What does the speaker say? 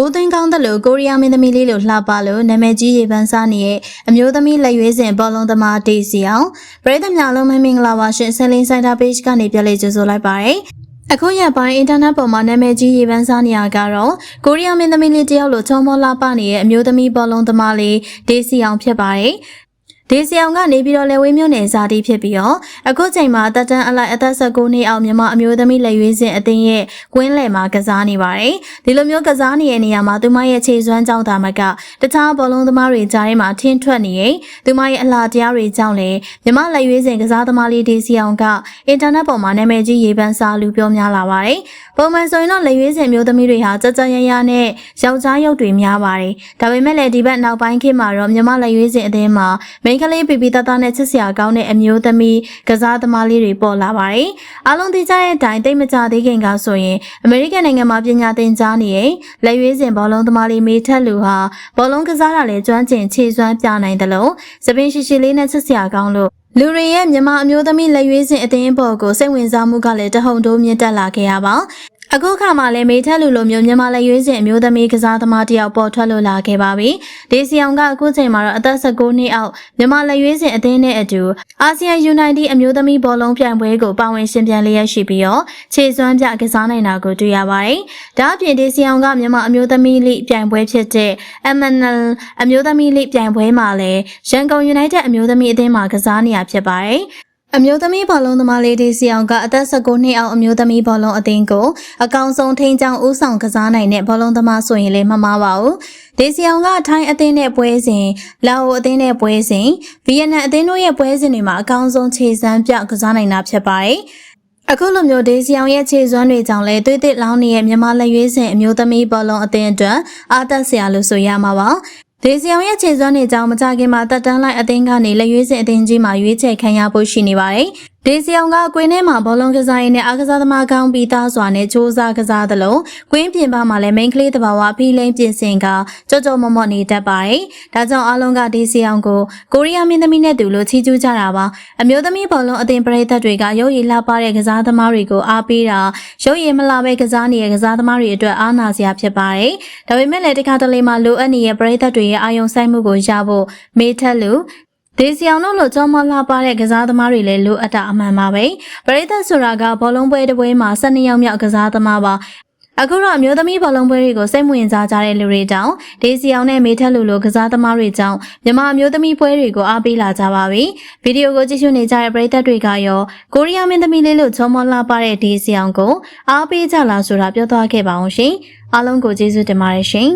ကိုးသွင်းကောင်းတယ်လို့ကိုရီးယားမင်းသမီးလေးလို့လှပလို့နာမည်ကြီးရေပန်းစားနေရဲ့အမျိုးသမီးလက်ရွေးစင်ဘောလုံးသမားဒေးစီအောင်ပရိသတ်များလုံးမင်္ဂလာပါရှင်ဆယ်လင်းဆိုင်တာ page ကနေပြလေကြိုဆိုလိုက်ပါရယ်အခုရက်ပိုင်းအင်တာနက်ပေါ်မှာနာမည်ကြီးရေပန်းစားနေရကတော့ကိုရီးယားမင်းသမီးလေးတယောက်လို့ချောမောလှပနေရဲ့အမျိုးသမီးဘောလုံးသမားလေးဒေးစီအောင်ဖြစ်ပါတယ် ဒေစီအောင်ကနေပြီးတော့လေဝေးမျိုးနယ်ဇာတိဖြစ်ပြီးတော့အခုချိန်မှာတက်တန်းအလိုက်အသက်19နှစ်အောက်မြန်မာအမျိုးသမီးလက်ရွေးစင်အသင်းရဲ့ကွင်းလယ်မှာကစားနေပါတယ်။ဒီလိုမျိုးကစားနေတဲ့နေရာမှာသူမရဲ့ခြေစွမ်းကြောင့်တာမကတခြားဘောလုံးသမားတွေကြားထဲမှာထင်းထွက်နေရင်သူမရဲ့အလားတရားတွေကြောင့်လည်းမြန်မာလက်ရွေးစင်ကစားသမားလေးဒေစီအောင်ကအင်တာနက်ပေါ်မှာနာမည်ကြီးရေပန်းစားလူပြောများလာပါတယ်။ပုံမှန်ဆိုရင်တော့လက်ရွေးစင်မျိုးသမီးတွေဟာကြကြရရနဲ့ယောက်ျားရုပ်တွေများပါတယ်။ဒါပေမဲ့လည်းဒီဘက်နောက်ပိုင်းခေတ်မှာတော့မြန်မာလက်ရွေးစင်အသင်းမှာမိန်းကလေးပီပီတတနဲ့ချစ်စရာကောင်းတဲ့အမျိုးသမီးကစားသမားလေးတွေပေါ်လာပါတယ်။အားလုံးသိကြတဲ့အတိုင်းတိတ်မကြသေးခင်ကဆိုရင်အမေရိကန်နိုင်ငံမှာပညာသင်ကြားနေရင်လက်ရွေးစင်ဘောလုံးသမားလေးမေထက်လူဟာဘောလုံးကစားတာလည်းကျွမ်းကျင်ခြေစွမ်းပြနိုင်တယ်လို့သပင်ရှိရှိလေးနဲ့ချစ်စရာကောင်းလို့လူတွေရဲ့မြန်မာအမျိုးသမီးလက်ရွေးစင်အသင်းပေါ်ကိုစိတ်ဝင်စားမှုကလည်းတဟုန်ထိုးမြင့်တက်လာခဲ့ရပါ အခုခါမှလည်းမေထက်လူလိုမျိုးမြန်မာလက်ရွေးစင်အမျိုးသမီးကစားသမားတယောက်ပေါ်ထွက်လို့လာခဲ့ပါပြီ။ဒေစီအောင်ကအခုချိန်မှာတော့အသက်19နှစ်အောက်မြန်မာလက်ရွေးစင်အသင်းနဲ့အတူအာဆီယံယူနိုက်တက်အမျိုးသမီးဘောလုံးပြိုင်ပွဲကိုပါဝင်ရှင်ပြန်လျက်ရှိပြီးတော့ခြေစွမ်းပြကစားနိုင်တာကိုတွေ့ရပါတယ်။ဒါအပြင်ဒေစီအောင်ကမြန်မာအမျိုးသမီးလိပြိုင်ပွဲဖြစ်တဲ့ MNL အမျိုးသမီးလိပြိုင်ပွဲမှာလည်းရန်ကုန်ယူနိုက်တက်အမျိုးသမီးအသင်းမှာကစားနေရဖြစ်ပါတယ်။ အမျိုးသမီးဘောလုံးသမားလေးဒေစီအောင်ကအသက်19နှစ်အောက်အမျိုးသမီးဘောလုံးအသင်းကိုအကောင်ဆုံးထိန်းချောင်းဦးဆောင်ကစားနိုင်တဲ့ဘောလုံးသမားဆိုရင်လည်းမမှားပါဘူး။ဒေစီအောင်ကထိုင်းအသင်းနဲ့ပွဲစဉ်၊လာအိုအသင်းနဲ့ပွဲစဉ်၊ဗီယက်နမ်အသင်းတို့ရဲ့ပွဲစဉ်တွေမှာအကောင်ဆုံးခြေစမ်းပြကစားနိုင်တာဖြစ်ပါတယ်။အခုလိုမျိုးဒေစီအောင်ရဲ့ခြေစွမ်းတွေကြောင့်လည်းသွေးသစ်လောင်းနေတဲ့မြန်မာလက်ရွေးစင်အမျိုးသမီးဘောလုံးအသင်းအတွက်အားတက်စရာလို့ဆိုရမှာပါ။ ဒေစီအောင်ရဲ့ခြေစွမ်းတွေကြောင့်မကြခင်မှာတက်တန်းလိုက်အသင်းကနေလက်ရွေးစင်အသင်းကြီးမှာရွေးချယ်ခံရဖို့ရှိနေပါတယ်။ ဒေစီအောင်ကကွင်းထဲမှာဘောလုံးကစားရင်းနဲ့အားကစားသမားကောင်းပြီးသားစွာနဲ့စ조사ကစားသလိုကွင်းပြင်ပမှာလည်းမိန်းကလေးတဘာဝဖီလိန်ပြင်ဆင်ကကြော့ကြော့မော့မော့နေတတ်ပါတယ်။ဒါကြောင့်အားလုံးကဒေစီအောင်ကိုကိုရီးယားမင်းသမီးနဲ့တူလို့ချီးကျူးကြတာပါ။အမျိုးသမီးဘောလုံးအသင်ပရိသတ်တွေကရုပ်ရည်လှပတဲ့ကစားသမားတွေကိုအားပေးတာရုပ်ရည်မလှပဲကစားနေတဲ့ကစားသမားတွေအတွက်အားနာစရာဖြစ်ပါတယ်။ဒါပေမဲ့လည်းတခါတလေမှလိုအပ်နေတဲ့ပရိသတ်တွေရဲ့အာယုံစိုက်မှုကိုရဖို့မေးထက်လူ ဒေစီအောင်တို့လိုကြောမလှပတဲ့ကစားသမားတွေလည်းလိုအပ်တာအမှန်ပါပဲပရိသတ်ဆိုတာကဘောလုံးပွဲတစ်ပွဲမှာ12ယောက်မြောက်ကစားသမားပါအခုတော့အမျိုးသမီးဘောလုံးပွဲတွေကိုစိတ်ဝင်စားကြတဲ့လူတွေတောင်ဒေစီအောင်နဲ့မေထက်လူလိုကစားသမားတွေကြောင့်မြန်မာအမျိုးသမီးပွဲတွေကိုအားပေးလာကြပါပြီဗီဒီယိုကိုကြည့်ရှုနေကြတဲ့ပရိသတ်တွေကရောကိုရီးယားမင်းသမီးလေးလို့ချောမောလှပတဲ့ဒေစီအောင်ကိုအားပေးကြလားဆိုတာပြောသွားခဲ့ပါအောင်ရှင်အားလုံးကိုကျေးဇူးတင်ပါတယ်ရှင်